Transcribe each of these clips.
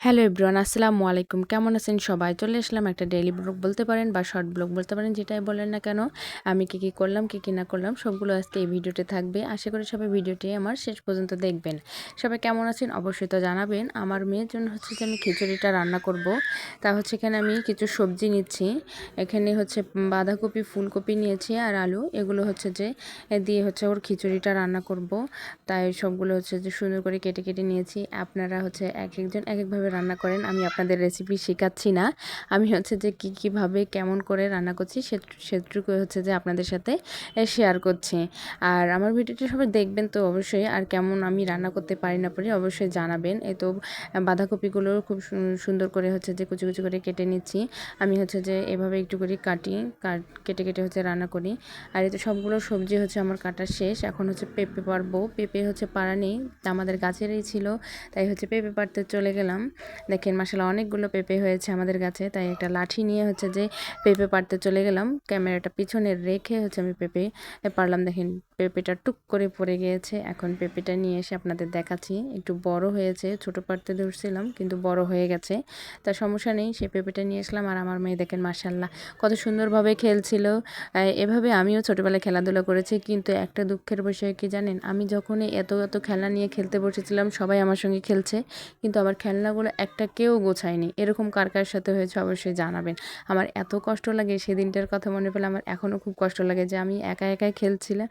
Hello everyone, আসসালামু আলাইকুম। কেমন আছেন সবাই? চলে আসলাম একটা ডেইলি ব্লগ বলতে পারেন বা শর্ট ব্লগ বলতে পারেন যেটাই বলেন না কেন, আমি কী কী করলাম, কী কী না করলাম, সবগুলো আজকে এই ভিডিওতে থাকবে। আশা করি সবাই ভিডিওটি আমার শেষ পর্যন্ত দেখবেন। সবাই কেমন আছেন অবশ্যই তো জানাবেন। আমার মেয়ের জন্য হচ্ছে যে আমি খিচুড়িটা রান্না করব। তা হচ্ছে এখানে আমি কিছু সবজি নিচ্ছি। এখানে হচ্ছে বাঁধাকপি, ফুলকপি নিয়েছি আর আলু। এগুলো হচ্ছে যে দিয়ে হচ্ছে ওর খিচুড়িটা রান্না করব। তাই সবগুলো হচ্ছে যে সুন্দর করে কেটে কেটে নিয়েছি। আপনারা হচ্ছে এক একজন এক একভাবে রান্না করেন আমি আপনাদের রেসিপি শেখাচ্ছি না। আমি হচ্ছে যে কী, কীভাবে, কেমন করে রান্না করছি সেটুকু হচ্ছে যে আপনাদের সাথে শেয়ার করছি। আর আমার ভিডিওটি সবাই দেখবেন তো অবশ্যই, আর কেমন আমি রান্না করতে পারি না পারি অবশ্যই জানাবেন। এ তো বাঁধাকপিগুলো খুব সুন্দর করে হচ্ছে যে কুচি কুচি করে কেটে নিচ্ছি। আমি হচ্ছে যে এভাবে একটু করে কাটি, কেটে কেটে হচ্ছে রান্না করি। আর এই তো সবগুলো সবজি হচ্ছে আমার কাটা শেষ। এখন হচ্ছে পেঁপে পারব পেঁপে হচ্ছে পাড়া নেই, আমাদের গাছেরই ছিল, তাই হচ্ছে পেঁপে পাড়তে চলে গেলাম। দেখেন মাসালা অনেকগুলো পেঁপে হয়েছে আমাদের গাছে তাই একটা লাঠি নিয়ে হচ্ছে যে পেঁপে পারতে চলে গেলাম। ক্যামেরাটা পিছনে রেখে হচ্ছে আমি পেঁপে পারলাম দেখেন পেঁপেটা টুক করে পড়ে গিয়েছে, এখন পেঁপেটা নিয়ে এসে আপনাদের দেখাচ্ছি। একটু বড় হয়েছে, ছোট পারতে ধরছিলাম, কিন্তু বড় হয়ে গেছে। তার সমস্যা নেই, সে পেঁপেটা নিয়ে আসলাম আর আমার মেয়ে দেখেন মার্শাল্লাহ কত সুন্দরভাবে খেলছিল। এভাবে আমিও ছোটোবেলায় খেলাধুলা করেছি, কিন্তু একটা দুঃখের বিষয় কি জানেন? আমি যখনই এত এত খেলনা নিয়ে খেলতে বসেছিলাম, সবাই আমার সঙ্গে খেলছে, কিন্তু আমার খেলনাগুলো একটা কেউ গোছায়নি। এরকম কার কার সাথে হয়েছে অবশ্যই জানাবেন। আমার এত কষ্ট লাগে সেদিনটার কথা মনে পেলে আমার এখনও খুব কষ্ট লাগে যে আমি একা একাই খেলছিলাম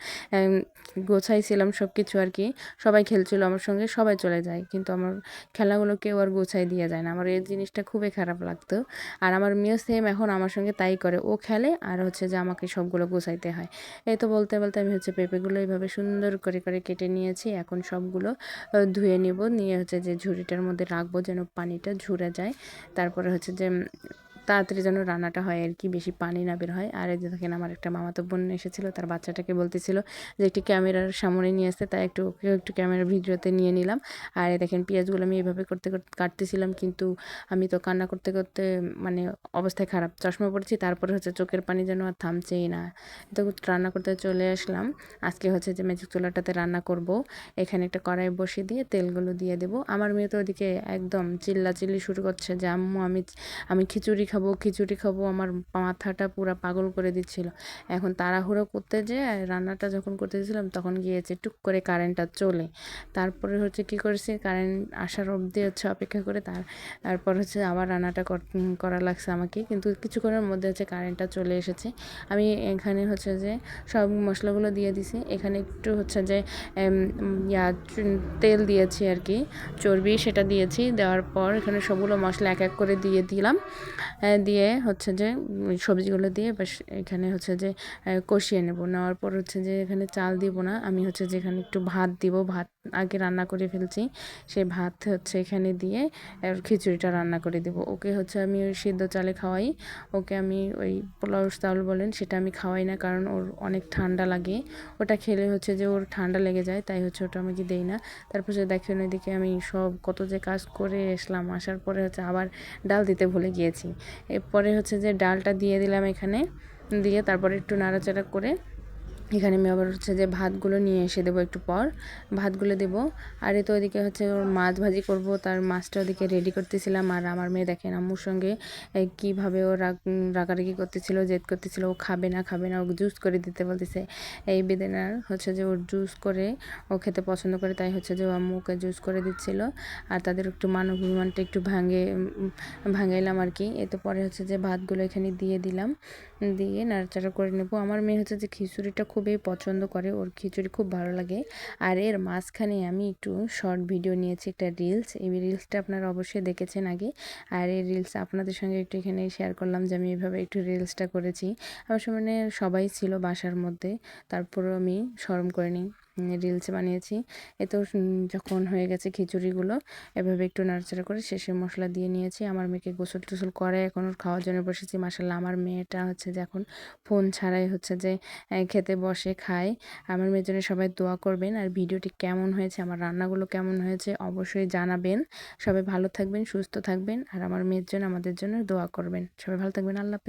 গোছাইছিলাম সব কিছু আর কি। সবাই খেলছিল আমার সঙ্গে, সবাই চলে যায়। কিন্তু আমার খেলাগুলো কেউ আর গোছাই দিয়ে যায় না। আমার এই জিনিসটা খুবই খারাপ লাগতো। আর আমার মেয়েও সেম এখন আমার সঙ্গে তাই করে। ও খেলে আর হচ্ছে যে আমাকে সবগুলো গোছাইতে হয়। এই তো বলতে বলতে আমি হচ্ছে পেঁপেগুলো এইভাবে সুন্দর করে করে কেটে নিয়েছি। এখন সবগুলো ধুয়ে নিব। নিয়ে হচ্ছে যে ঝুড়িটার মধ্যে রাখব যেন পানিটা ঝরে যায়। তারপরে হচ্ছে যে তাড়াতাড়ি যেন রান্নাটা হয় আর কি, বেশি পানি না বের হয়। আর এই যে দেখেন আমার একটা মামাতো বোন এসেছিল, তার বাচ্চাটাকে বলতেছিল যে একটি ক্যামেরার সামনে নিয়ে আসতে, তাই একটু ওকে একটু ক্যামেরার ভিডিওতে নিয়ে নিলাম। আর দেখেন পেঁয়াজগুলো আমি এইভাবে করতে করতে কাটতেছিলাম, কিন্তু আমি তো কান্না করতে করতে মানে অবস্থায় খারাপ চশমা পড়েছি, তারপরে হচ্ছে চোখের পানি যেন আর থামছেই না। তো রান্না করতে চলে আসলাম। আজকে হচ্ছে যে ম্যাজিক চুলাটাতে রান্না করব। এখানে একটা কড়াই বসিয়ে দিয়ে তেলগুলো দিয়ে দেবো। আমার মেয়ে তো ওদিকে একদম চিল্লা চিল্লি শুরু করছে যে, আম্মু, আমি আমি খিচুড়ি খাব। খিচুড়ি খাব, আমার মাথাটা পুরো পাগল করে দিচ্ছিল। এখন তাড়াহুড়ো করতে যে রান্নাটা যখন করতে দিয়েছিলাম তখন গিয়েছে, টুক করে কারেন্টটা চলে। তারপরে হচ্ছে কি করেছি কারেন্ট আসার অবধি হচ্ছে অপেক্ষা করে, তার, তারপর হচ্ছে আবার রান্নাটা করা লাগছে আমাকে। কিন্তু কিছুক্ষণের মধ্যে হচ্ছে কারেন্টটা চলে এসেছে। আমি এখানে হচ্ছে যে সব মশলাগুলো দিয়ে দিছি। এখানে একটু হচ্ছে যে ইয়া তেল দিয়েছি আর কি, চর্বি সেটা দিয়েছি। দেওয়ার পর এখানে সবগুলো মশলা এক এক করে দিয়ে দিলাম। দিয়ে হচ্ছে যে সবজিগুলো দিয়ে বেশ এখানে হচ্ছে যে কষিয়ে নেব। নেওয়ার পর হচ্ছে যে, এখানে চাল দিব না। আমি হচ্ছে যে, এখানে একটু ভাত দিব। ভাত আগে রান্না করে ফেলছি। সেই ভাত হচ্ছে এখানে দিয়ে খিচুড়িটা রান্না করে দেবো। ওকে হচ্ছে আমি ওই সিদ্ধ চালে খাওয়াই। ওকে আমি ওই পোলাও চাউল বলেন, সেটা আমি খাওয়াই না কারণ ওর অনেক ঠান্ডা লাগে। ওটা খেলে হচ্ছে যে, ওর ঠান্ডা লেগে যায়, তাই হচ্ছে ওটা আমাকে দেই না। তারপর যে দেখেন ওইদিকে আমি সব কত যে কাজ করে এসলাম আসার পরে হচ্ছে আবার ডাল দিতে ভুলে গিয়েছি। এরপরে হচ্ছে যে ডালটা দিয়ে দিলাম এখানে। দিয়ে তারপরে একটু নাড়াচাড়া করে এখানে আমি আবার হচ্ছে যে ভাতগুলো নিয়ে এসে দেবো একটু পর। ভাতগুলো দেবো। আর এ তো ওদিকে হচ্ছে ওর মাছ ভাজি করব, তার মাছটা ওদিকে রেডি করতেছিলাম। আর আমার মেয়ে দেখেন আম্মুর সঙ্গে কীভাবে ও রাগ, রাগারাগি করতেছিল, জেদ করতেছিল, ও খাবে না খাবে না ও জুস করে দিতে বলতেছে। এই বেদেনার হচ্ছে যে ওর জুস করে, ও খেতে পছন্দ করে, তাই হচ্ছে যে ও আম্মুকে জুস করে দিচ্ছিল। আর তাদের একটু মান অভিমানটা একটু ভাঙে ভাঙাইলাম আর কি। এতে পরে হচ্ছে যে ভাতগুলো এখানে দিয়ে দিলাম। দিয়ে নাড়াচাড়া করে নেব। আমার মেয়ে হচ্ছে যে খিচুড়িটা খুবই পছন্দ করে, ওর খিচুড়ি খুব ভালো লাগে। আর এর মাঝখানে আমি একটু শর্ট ভিডিও নিয়েছি, একটা রিলস এই রিলসটা আপনারা অবশ্যই দেখেছেন আগে। আর এই রিলস আপনাদের সঙ্গে একটু এখানে শেয়ার করলাম যে আমি এভাবে একটু রিলসটা করেছি। আমার সামনে সবাই ছিল বাসার মধ্যে, তারপরও আমি সরম করে নিই রিলস বানিয়েছি। এতেও যখন হয়ে গেছে খিচুড়িগুলো, এভাবে একটু নাড়াচাড়া করে শেষে মশলা দিয়ে নিয়েছি। আমার মেয়েকে গোসল টোসল করে এখন ওর খাওয়ার জন্য বসেছি। মাসাল্লাহ আমার মেয়েটা হচ্ছে যে এখন ফোন ছাড়াই হচ্ছে যে খেতে বসে, খায়। আমার মেয়ের জন্য সবাই দোয়া করবেন। আর ভিডিওটি কেমন হয়েছে, আমার রান্নাগুলো কেমন হয়েছে অবশ্যই জানাবেন। সবাই ভালো থাকবেন, সুস্থ থাকবেন। আর আমার মেয়ের জন্য, আমাদের জন্য দোয়া করবেন। সবাই ভালো থাকবেন, আল্লাহ